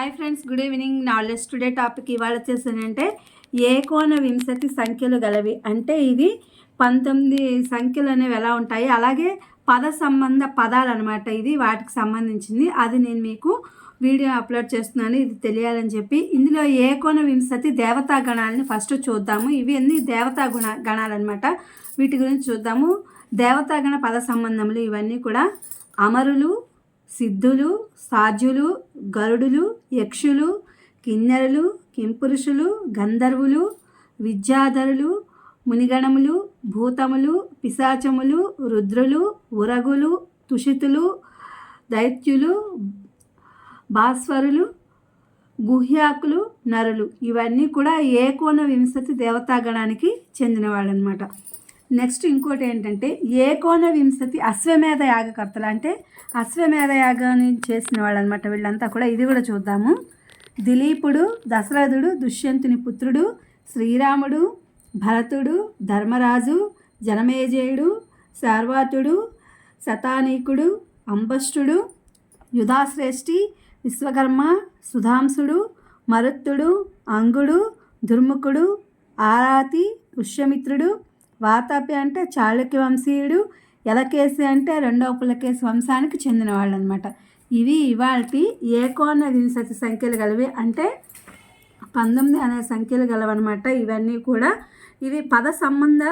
Hi friends good evening knowledge today topic ఇవాళ వచ్చేసానంటే ఏకోన వింశతి సంఖ్యలు గలవి. అంటే ఇది పంతొమ్మిది సంఖ్యలు అనేవి ఎలా ఉంటాయి? అలాగే పద సంబంధ పదాలు అనమాట ఇది వాటికి సంబంధించింది. అది నేను మీకు వీడియో అప్లోడ్ చేస్తున్నాను ఇది తెలియాలని చెప్పి. ఇందులో ఏకోన వింశతి దేవతా గణాలని ఫస్ట్ చూద్దాము. ఇవి అన్ని దేవతా గుణ గణాలన్నమాట వీటి గురించి చూద్దాము. దేవతాగణ పద సంబంధములు ఇవన్నీ కూడా అమరులు సిద్ధులు సాధ్యులు గరుడులు యక్షులు కిన్నెరలు కింపురుషులు గంధర్వులు విద్యాధరులు మునిగణములు భూతములు పిశాచములు రుద్రులు ఉరగులు తుషితులు దైత్యులు భాస్వరులు గుహ్యాకులు నరులు. ఇవన్నీ కూడా ఏకోన వింశతి దేవతాగణానికి చెందినవాళ్ళు అనమాట నెక్స్ట్ ఇంకోటి ఏంటంటే ఏకోన వింశతి అశ్వమేధ యాగకర్తలు. అంటే అశ్వమేధ యాగాన్ని చేసిన వాళ్ళనమాట వీళ్ళంతా కూడా. ఇది కూడా చూద్దాము. దిలీపుడు దశరథుడు దుష్యంతుని పుత్రుడు శ్రీరాముడు భరతుడు ధర్మరాజు జనమేజయుడు శార్వాతుడు శతానీకుడు అంబష్టుడు యుధాశ్రేష్ఠి విశ్వకర్మ సుధాంసుడు మరుత్తుడు అంగుడు దుర్ముఖుడు ఆరాతి పుష్యమిత్రుడు వాతాపి అంటే చాళుక్య వంశీయుడు ఎలకేసి అంటే రెండవ పులకేసి వంశానికి చెందినవాళ్ళు అనమాట ఇవి ఇవాళ ఏకోన వింశతి సంఖ్యలు గలవి అంటే పంతొమ్మిది అనే సంఖ్యలు గలవన్నమాట ఇవన్నీ కూడా ఇవి పద సంబంధ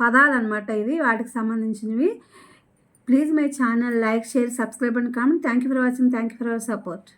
పదాలు అనమాట ఇవి వాటికి సంబంధించినవి. Please my channel like share subscribe and comment. Thank you for watching. Thank you for our support.